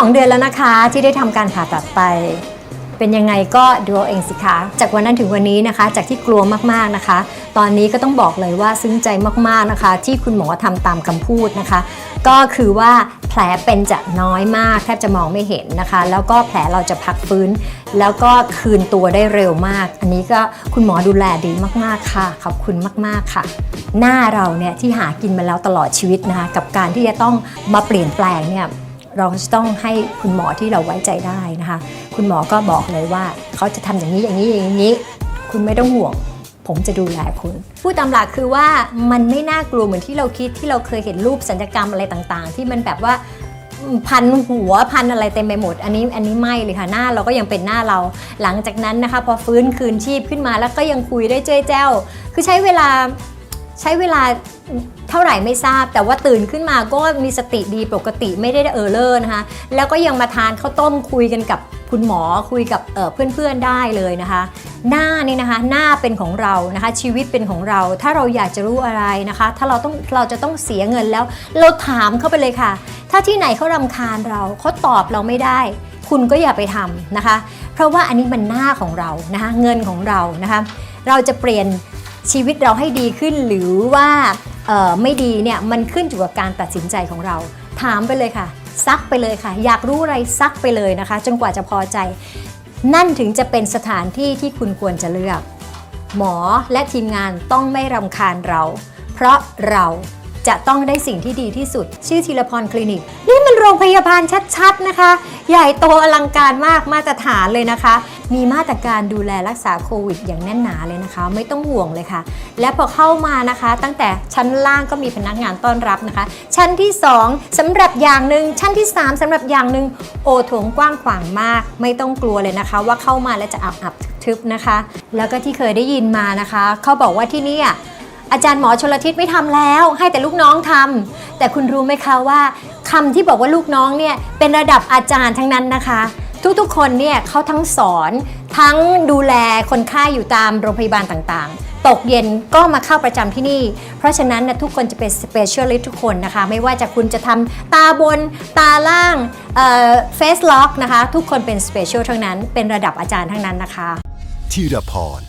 2 เดือนแล้วนะคะ ที่ได้ทำการผ่าตัดไป เป็นยังไงก็ดูเอาเองสิคะจากวันนั้นถึงวันนี้นะคะ จากที่กลัวมากๆนะคะ ตอนนี้ก็ต้องบอกเลยว่าซึ้งใจมากๆนะคะ ที่คุณหมอทำตามคำพูดนะคะ ก็คือว่าแผลเป็นจะน้อยมากแทบจะมองไม่เห็นนะคะ แล้วก็แผลเราจะพักฟื้น แล้วก็คืนตัวได้เร็วมาก อันนี้ก็คุณหมอดูแลดีมากๆค่ะ ขอบคุณมากๆค่ะ หน้าเราเนี่ยที่หากินมาแล้วตลอดชีวิตนะคะ กับการที่จะต้องมาเปลี่ยนแปลงเนี่ย เราจะต้องให้คุณหมอที่เราไว้ใจได้นะคะ คุณหมอก็บอกเลยว่าเขาจะทำอย่างนี้อย่างนี้อย่างนี้ คุณไม่ต้องห่วง ผมจะดูแลคุณ พูดตามหลักคือว่ามันไม่น่ากลัวเหมือนที่เราคิดที่เราเคยเห็นรูปสัญญกรรมอะไรต่างๆ ที่มันแบบว่าพันหัวพันอะไรเต็มไปหมด อันนี้อันนี้ไม่เลยค่ะหน้าเราก็ยังเป็นหน้าเรา หลังจากนั้นนะคะ พอฟื้นคืนชีพขึ้นมาแล้วก็ยังคุยได้เจ้ยแจ้ว คือใช้เวลาใช้เวลา ท่าไหร่ไม่ทราบ แต่ว่าตื่นขึ้นมาก็มีสติดีปกติไม่ได้เออเลอร์นะคะแล้วก็ยังมาทานข้าวต้มคุยกันกับคุณหมอคุยกับเพื่อนๆได้เลยนะคะ หน้านี่นะคะหน้าเป็นของเรานะคะ ชีวิตเป็นของเรา ถ้าเราอยากจะรู้อะไรนะคะ ถ้าเราต้องเราจะต้องเสียเงินแล้ว เราถามเข้าไปเลยค่ะ ถ้าที่ไหนเขารำคาญเราเขาตอบเราไม่ได้ คุณก็อย่าไปทำนะคะ เพราะว่าอันนี้มันหน้าของเรานะคะ เงินของเรานะคะ เราจะเปลี่ยนชีวิตเราให้ดีขึ้นหรือว่า ไม่ดีเนี่ยมันขึ้นอยู่กับการตัดสินใจของเรา ถามไปเลยค่ะ ซักไปเลยค่ะ อยากรู้อะไรซักไปเลยนะคะ จนกว่าจะพอใจ นั่นถึงจะเป็นสถานที่ที่คุณควรจะเลือก หมอและทีมงานต้องไม่รำคาญเรา เพราะเราจะต้องได้สิ่งที่ดีที่สุด ชื่อธีรพรคลินิก นี่มันโรงพยาบาลชัดๆนะคะ ใหญ่โตอลังการมากมาตรฐานเลยนะคะ มีมาตรการดูแลรักษาโควิด อย่างแน่นหนาเลยนะคะ ไม่ต้องห่วงเลยค่ะ และพอเข้ามานะคะ ตั้งแต่ชั้นล่างก็มีพนักงานต้อนรับนะคะ ชั้นที่ 2สำหรับอย่างหนึ่งชั้นที่ 3สำหรับอย่างหนึ่งโอถงกว้างขวางมาก ไม่ต้องกลัวเลยนะคะ ว่าเข้ามาแล้วจะอับอับทึบนะคะ แล้วก็ที่เคยได้ยินมานะคะ เขาบอกว่าที่นี่ยอาจารย์หมอชลทิศไม่ทำแล้ว ให้แต่ลูกน้องทำแต่คุณรู้ไหมคะว่า คำที่บอกว่าลูกน้องเนี่ยเป็นระดับอาจารย์ทั้งนั้นนะคะ ทุกๆคนเนี่ยเขาทั้งสอนทั้งดูแลคนไข้อยู่ตามโรงพยาบาลต่างๆ ตกเย็นก็มาเข้าประจำที่นี่ เพราะฉะนั้นนะทุกคนจะเป็น specialist ทุกคนนะคะ ไม่ว่าจะคุณจะทำตาบน ตาล่างเฟสล็อกนะคะ ทุกคนเป็น special ทั้งนั้น เป็นระดับอาจารย์ทั้งนั้นนะคะธีรพร